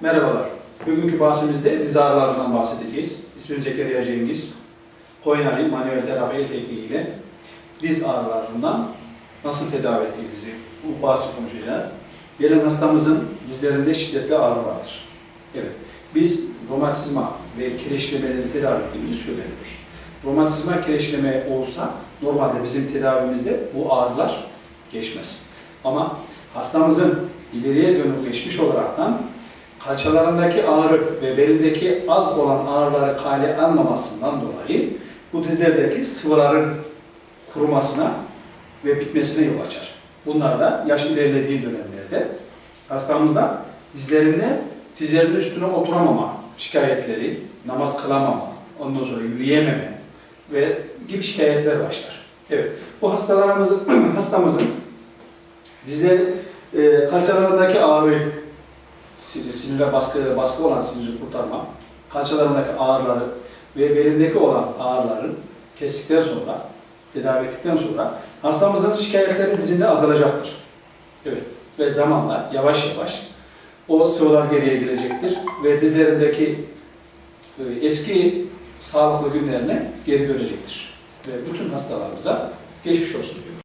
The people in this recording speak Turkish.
Merhabalar. Bugünkü bahsimizde diz ağrılarından bahsedeceğiz. İsmim Zekeriya Cengiz. Konyali manuel terapi el tekniğiyle diz ağrılarından nasıl tedavi ettiğimizi bu bahsi konuşacağız. Gelen hastamızın dizlerinde şiddetli ağrı vardır. Evet. Biz romatizma ve kireçlemeleri tedavi ettiğimizi söylüyoruz. Romatizma kireçleme olsa normalde bizim tedavimizde bu ağrılar geçmez. Ama hastamızın ileriye dönük geçmiş olaraktan kalçalarındaki ağrı ve belindeki az olan ağrıları kale almamasından dolayı bu dizlerdeki sıvıların kurumasına ve bitmesine yol açar. Bunlar da yaş ilerlediği dönemlerde hastamızda dizlerinde dizlerinin üstüne oturamama şikayetleri, namaz kılamama, ondan sonra yürüyememe ve gibi şikayetler başlar. Evet, bu hastalarımızın, hastamızın dizler, e, kalçalarındaki ağrı, sinir, sinire baskı, baskı olan siniri kurtarma, kalçalarındaki ağrıları ve belindeki olan ağrıları kestikten sonra, tedavi ettikten sonra hastamızın şikayetleri dizinde azalacaktır. Evet ve zamanla yavaş yavaş o sıvılar geriye gelecektir ve dizlerindeki e, eski sağlıklı günlerine geri dönecektir. Ve bütün hastalarımıza geçmiş olsun diyorum.